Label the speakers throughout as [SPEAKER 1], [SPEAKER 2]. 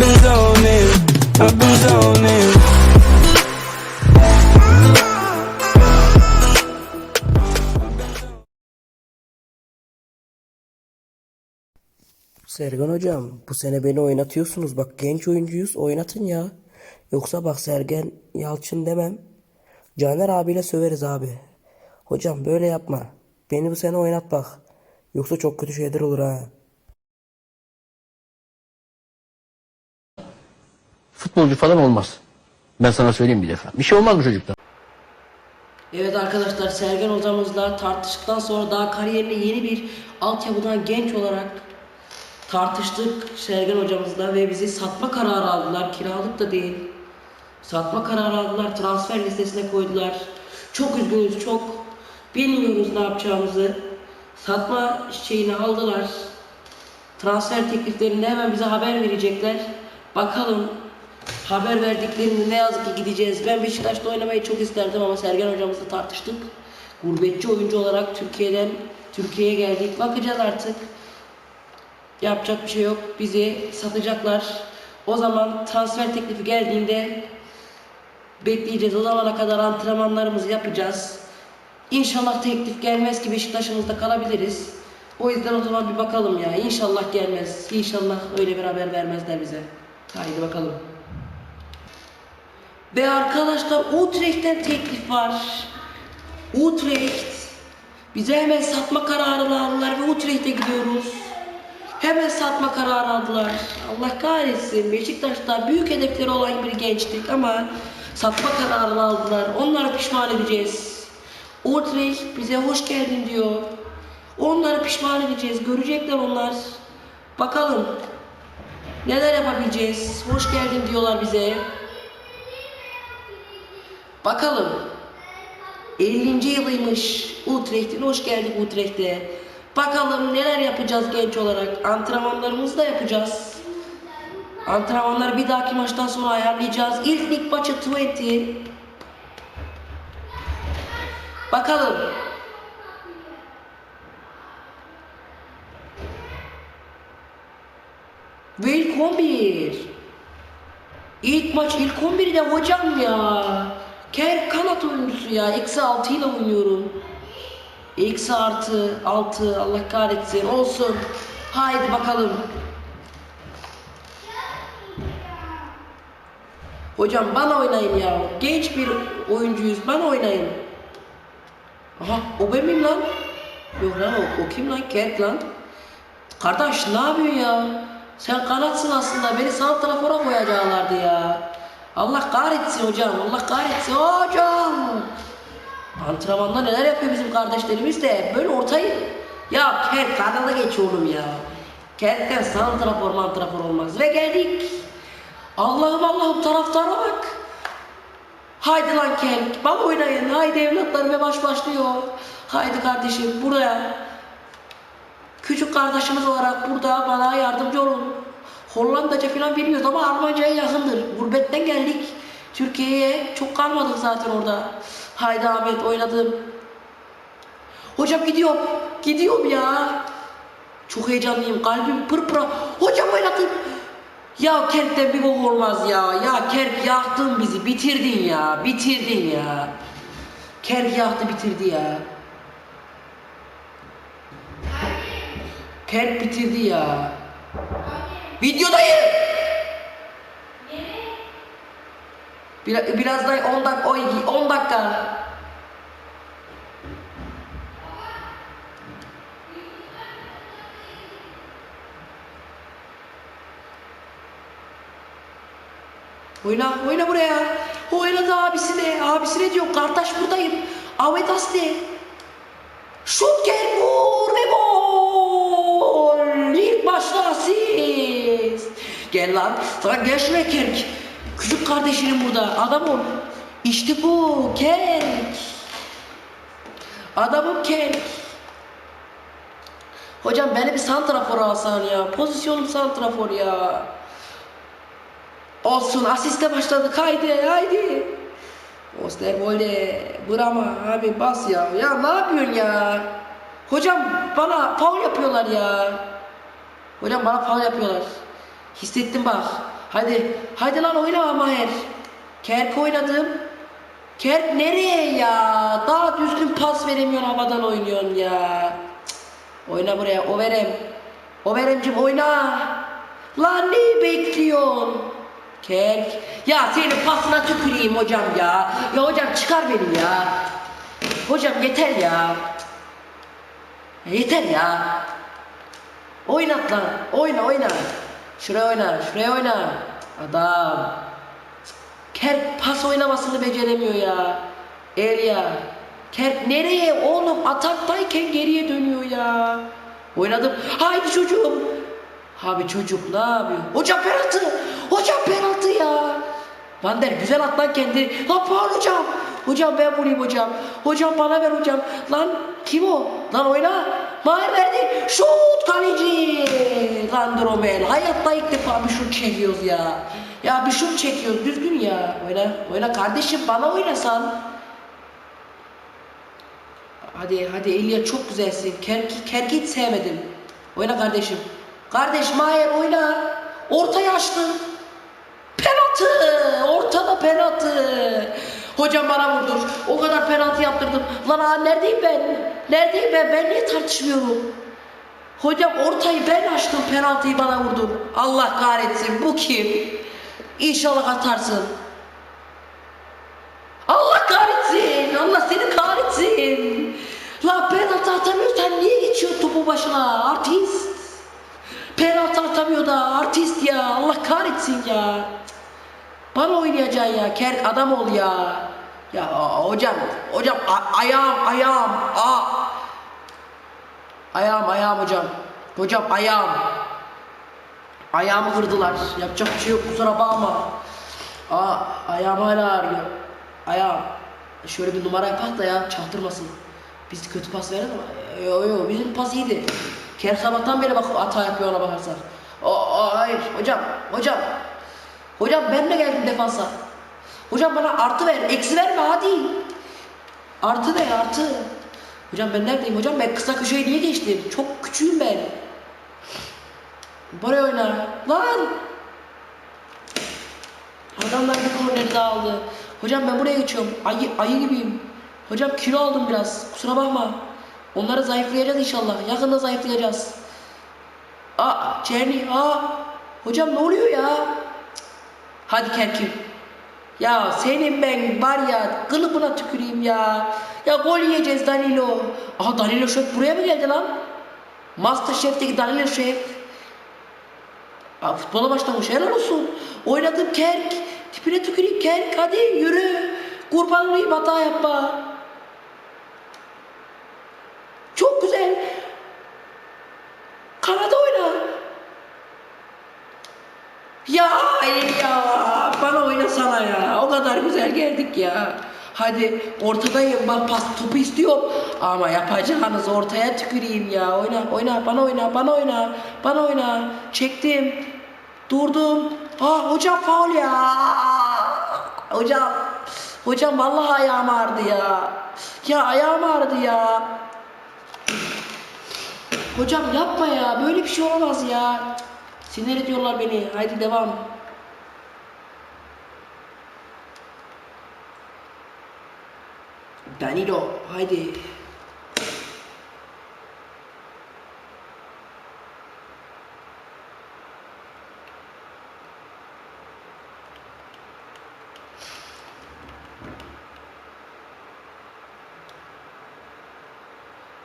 [SPEAKER 1] Been zoning.
[SPEAKER 2] Sergen hocam bu sene beni oynatıyorsunuz. Bak genç oyuncuyuz oynatın ya. Yoksa bak Sergen Yalçın demem. Caner abiyle söveriz abi. Hocam böyle yapma. Beni bu sene oynat bak. Yoksa çok kötü şeyler olur ha.
[SPEAKER 3] Futbolcu falan olmaz. Ben sana söyleyeyim bir defa. Bir şey olmaz bu çocuktan.
[SPEAKER 2] Evet arkadaşlar Sergen hocamızla tartıştıktan sonra daha kariyerine yeni bir altyapıdan genç olarak tartıştık Sergen hocamızla ve bizi satma kararı aldılar. Kiralık da değil. Satma kararı aldılar. Transfer listesine koydular. Çok üzgünüz çok. Bilmiyoruz ne yapacağımızı. Satma şeyini aldılar. Transfer tekliflerini hemen bize haber verecekler. Bakalım haber verdiklerinde ne yazık ki gideceğiz. Ben Beşiktaş'ta oynamayı çok isterdim ama Sergen hocamızla tartıştık. Gurbetçi oyuncu olarak Türkiye'den Türkiye'ye geldik. Bakacağız artık. Yapacak bir şey yok. Bizi satacaklar. O zaman transfer teklifi geldiğinde bekleyeceğiz. O zamana kadar antrenmanlarımızı yapacağız. İnşallah teklif gelmez ki Beşiktaş'ımızda kalabiliriz. O yüzden o zaman bir bakalım ya. İnşallah gelmez. İnşallah öyle bir haber vermezler bize. Haydi bakalım. Ve arkadaşlar Utrecht'ten teklif var. Utrecht. Bize hemen satma kararı aldılar ve Utrecht'e gidiyoruz. Hemen satma kararı aldılar. Allah kahretsin. Beşiktaş'ta büyük hedefleri olan bir gençlik ama satma kararını aldılar. Onları pişman edeceğiz. Utrecht bize hoş geldin diyor. Onları pişman edeceğiz. Görecekler onlar. Bakalım. Neler yapabileceğiz? Hoş geldin diyorlar bize. Bakalım. 50. yılıymış Utrecht'in. Hoş geldik Utrecht'e. Bakalım neler yapacağız genç olarak. Antrenmanlarımızı da yapacağız. Antrenmanları bir dahaki maçtan sonra ayarlayacağız. İlk lig maçı 20. Bakalım. Ve ilk 11. İlk maç ilk 11'de hocam ya. Ker kanat oyuncusu ya. Eksi 6 ile oynuyorum. Eksi artı 6 Allah kahretsin olsun. Haydi bakalım. Hocam bana oynayın ya. Genç bir oyuncuyuz. Bana oynayın. Aha o ben miyim lan? Yok lan o, o kim lan? Kerk lan. Kardeş ne yapıyorsun ya? Sen kanatsın aslında. Beni sağ tarafına koyacaklardı ya. Allah kahretsin hocam. Allah kahretsin hocam. Antrenmanda neler yapıyor bizim kardeşlerimiz de. Böyle ortayı... Ya Kerk kanala geç oğlum ya. Kerk'ten santrafor mantrafor olmaz. Ve geldik. Allah'ım Allah'ım taraftara bak. Haydi lan Kerk. Bana oynayın. Haydi evlatlarım ve maç başlıyor. Haydi kardeşim buraya. Küçük kardeşimiz olarak burada. Hollandaca falan bilmiyoruz ama Almanca'ya yakındır. Gurbetten geldik. Türkiye'ye çok kalmadık zaten orada. Haydi Ahmet oynadım. Hocam gidiyorum. Gidiyorum ya. Çok heyecanlıyım. Kalbim pırpıra. Hocam oynadım. Ya Kerk'ten bir bok olmaz ya. Ya Kerk yaktın bizi. Bitirdin ya. Bitirdin ya. Kerk yaktı bitirdi ya. Kerk bitirdi ya. Videodayım. Biraz, biraz daha 10 dakika, 10 dakika. Oyna, oyna buraya. Oynadı abisine. Abisine diyor, kardeş buradayım. Ahmet Asli. Şut gel vur Gel lan. Sana gel şuraya Kerk. Küçük kardeşinin burada. Adam ol. İşte bu. Kerk. Adamım Kerk. Hocam beni bir santrafor alsan ya. Pozisyonum santrafor ya. Olsun asiste başladık haydi haydi. Osterwolde Brama abi bas ya. Ya ne yapıyorsun ya? Hocam bana faul yapıyorlar ya. Hocam bana faul yapıyorlar. Hissettim bak. Hadi. Hadi lan oyna Maher. Kerk oynadım. Kerk nereye ya? Daha düzgün pas veremiyorsun havadan oynuyorsun ya. Cık. Oyna buraya. O verem. O veremcim oyna. Lan neyi bekliyorsun? Kerk. Ya senin pasına tüküreyim hocam ya. Ya hocam çıkar beni ya. Hocam yeter ya. Ya Yeter ya. Oynat lan. Oyna oyna. Şuraya oyna. Şuraya oyna. Adam. Kerk pas oynamasını beceremiyor ya. Elia. Kerk nereye oğlum? Ataktayken geriye dönüyor ya. Oynadım. Haydi çocuğum. Abi çocuk ne yapıyor? Hocam penaltı. Hocam penaltı ya. Van der güzel at lan kendi. Lan faul hocam. Hocam ben vurayım hocam. Hocam bana ver hocam. Lan kim o? Lan oyna. Mahir verdi. Şut kaleci. Lan Dromel. Hayatta ilk defa bir şut çekiyoruz ya. Ya bir şut çekiyoruz. Düzgün ya. Oyna. Oyna kardeşim bana oynasan. Hadi hadi Elia çok güzelsin. Kerki, Kerki hiç sevmedim. Oyna kardeşim. Kardeş Mahir oyna. Ortaya açtın. Penaltı! Ortada penaltı! Hocam bana vurdur. O kadar penaltı yaptırdım. Lan aa, neredeyim ben? Neredeyim ben? Ben niye tartışmıyorum? Hocam ortayı ben açtım penaltıyı bana vurdun. Allah kahretsin bu kim? İnşallah atarsın. Allah kahretsin. Allah seni kahretsin. La penaltı atamıyorsan niye geçiyorsun topu başına? Artist. Penaltı atamıyor da artist ya. Allah kahretsin ya. Bana oynayacaksın ya. Kerk adam ol ya. Ya aa, hocam, hocam a- ayağım, ayağım. Aa. Ayağım, ayağım hocam. Hocam ayağım. Ayağımı kırdılar. Yapacak bir şey yok kusura bakma. Aa, ayağım hala ağrıyor. Ayağım. Şöyle bir numara yapak da ya çaktırmasın. Biz kötü pas veririz ama. Yo yo bizim pas iyiydi. Kerk sabahtan beri bak hata yapıyor ona bakarsan. O, hayır hocam hocam. Hocam ben de geldim defansa. Hocam bana artı ver. Eksi verme hadi. Artı ver artı. Hocam ben neredeyim hocam? Ben kısa köşeyi niye geçtim? Çok küçüğüm ben. Buraya oyna. Lan! Adamlar bir korneri daha aldı. Hocam ben buraya geçiyorum. Ayı, ayı gibiyim. Hocam kilo aldım biraz. Kusura bakma. Onları zayıflayacağız inşallah. Yakında zayıflayacağız. Aa, Çerni, aa. Hocam ne oluyor ya? Hadi Kerkim. Ya senin ben var ya kılıbına tüküreyim ya. Ya gol yiyeceğiz Danilo. Aha Danilo Şef buraya mı geldi lan? Masterchef'teki Danilo Şef. Aa, futbola başlamış helal olsun. Oynadım Kerk. Tipine tüküreyim Kerk hadi yürü. Kurban olayım hata yapma. Çok güzel. Kanada oyna. Ya ya. Bana oynasana ya. O kadar güzel geldik ya. Hadi ortadayım bak pas topu istiyorum. Ama yapacağınız ortaya tüküreyim ya. Oyna oyna bana oyna bana oyna. Bana oyna. Çektim. Durdum. Aa hocam faul ya. Hocam. Hocam vallahi ayağım ağrıdı ya. Ya ayağım ağrıdı ya. Hocam yapma ya. Böyle bir şey olamaz ya. Sinir ediyorlar beni. Haydi devam. Danilo haydi.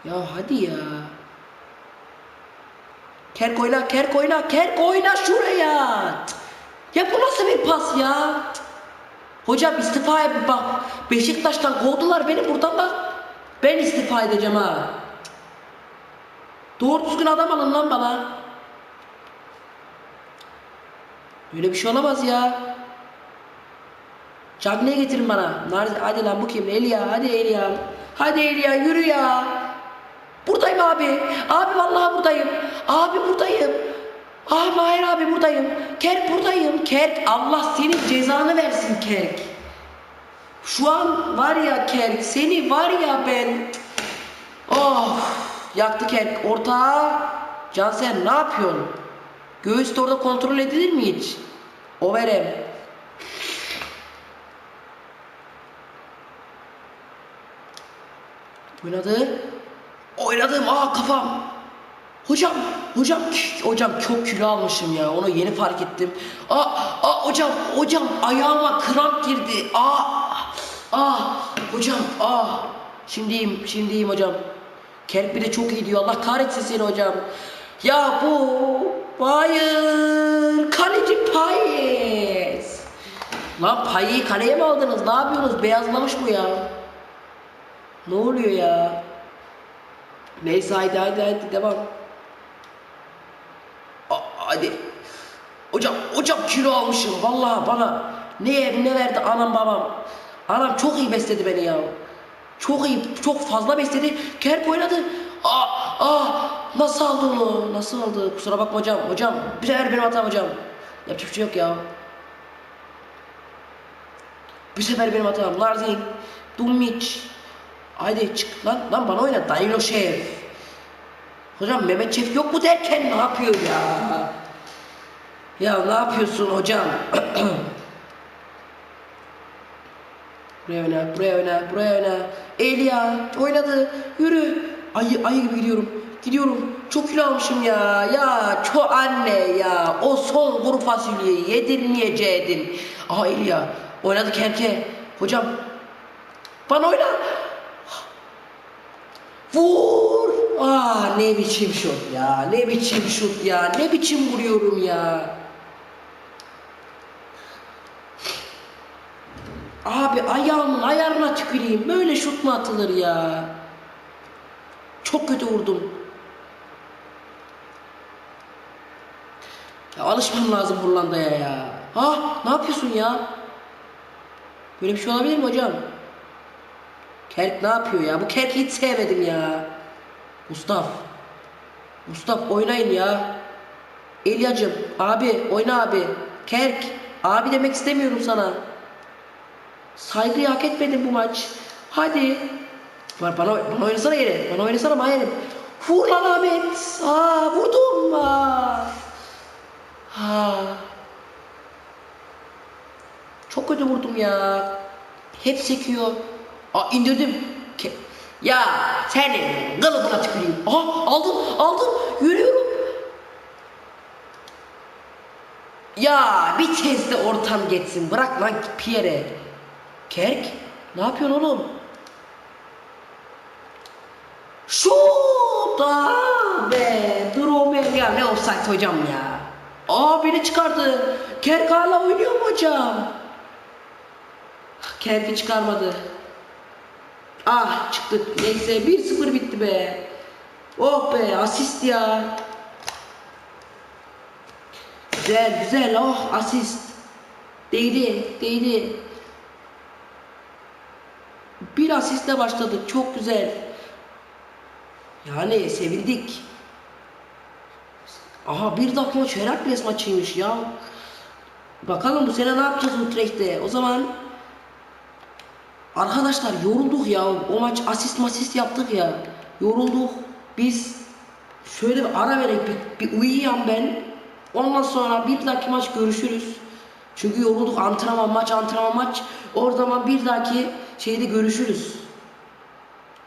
[SPEAKER 2] Ya hadi ya. Kerk oyna, Kerk oyna, Kerk oyna şuraya. Ya bu nasıl bir pas ya? Hocam istifa yap bak. Beşiktaş'tan kovdular beni buradan bak. Ben istifa edeceğim ha. Doğru düzgün adam alın lan bana. Böyle bir şey olamaz ya. Cagney'i getirin bana. Hadi lan bu kim? Elia. Hadi Elia. Hadi Elia yürü ya. Buradayım abi. Abi vallahi buradayım. Abi buradayım. Ah Mahir abi buradayım. Kerk buradayım. Kerk Allah senin cezanı versin Kerk. Şu an var ya Kerk seni var ya ben. Oh yaktı Kerk. Orta. Cansel ne yapıyorsun? Göğüs de orada kontrol edilir mi hiç? Overem. Oynadı. Oynadım. Aa kafam. Hocam, hocam, hocam çok kilo almışım ya. Onu yeni fark ettim. Aa, aa hocam, hocam ayağıma kramp girdi. Aa, aa, hocam, aa. Şimdiyim, şimdiyim hocam. Kerp bir de çok iyi diyor. Allah kahretsin seni hocam. Ya bu, hayır, kaleci Payes. Lan Payes'i kaleye mi aldınız? Ne yapıyorsunuz? Beyazlamış bu ya. Ne oluyor ya? Neyse haydi haydi haydi devam. A- hadi. Hocam kilo almışım vallahi bana ne yer ne verdi anam babam. Anam çok iyi besledi beni ya. Çok iyi çok fazla besledi. Kerp oynadı. Aa, aa, nasıl aldı onu? Nasıl aldı? Kusura bakma hocam. Hocam bir sefer benim hatam hocam. Yapacak bir şey yok ya. Bir sefer benim hatam. Larzin, Dumic. Haydi çık lan. Lan bana oyna. Danilo Şef. Hocam Mehmet Şef yok mu derken ne yapıyor ya? Ya ne yapıyorsun hocam? buraya oyna, buraya oyna, buraya oyna. Elia oynadı. Yürü. Ayı, ayı gibi gidiyorum. Gidiyorum. Çok kilo almışım ya. Ya çok anne ya. O son kuru fasulyeyi yedirmeyeceydin. Aha Elia. Oynadı Kerke. Hocam. Bana oyna. Vur! Aa ne biçim şut ya, ne biçim şut ya, ne biçim vuruyorum ya. Abi ayağımın ayarına tüküreyim, böyle şut mu atılır ya? Çok kötü vurdum. Ya alışmam lazım Hollanda'ya ya. Ha, ne yapıyorsun ya? Böyle bir şey olabilir mi hocam? Kerk ne yapıyor ya? Bu Kerk'i hiç sevmedim ya. Mustaf. Mustaf oynayın ya. Elyacım abi oyna abi. Kerk abi demek istemiyorum sana. Saygıyı hak etmedin bu maç. Hadi. Var bana, bana oynasana yere. Bana oynasana Mayerim. Vur lan Ahmet. Aa vurdum. Aa. Ha. Çok kötü vurdum ya. Hep sekiyor. Aa indirdim. Ya senin kılıbına tüküreyim. Aha aldım aldım yürüyorum. Ya bir kez de ortam geçsin. Bırak lan Pierre. Kerk ne yapıyorsun oğlum? Şut! Aa be! Dromel ya ne offside hocam ya. Aa beni çıkardı. Kerk hala oynuyor mu hocam? Kerk'i çıkarmadı. Ah çıktık. Neyse 1-0 bitti be. Oh be asist ya. Güzel güzel oh asist. Değdi değdi. Bir asistle başladık çok güzel. Yani sevindik. Aha bir dakika maç Herakles maçıymış ya. Bakalım bu sene ne yapacağız Utrecht'te. O zaman Arkadaşlar yorulduk ya. O maç asist masist yaptık ya. Yorulduk. Biz şöyle bir ara verip bir, bir uyuyayım ben. Ondan sonra bir dahaki maç görüşürüz. Çünkü yorulduk antrenman maç antrenman maç. O zaman bir dahaki şeyde görüşürüz.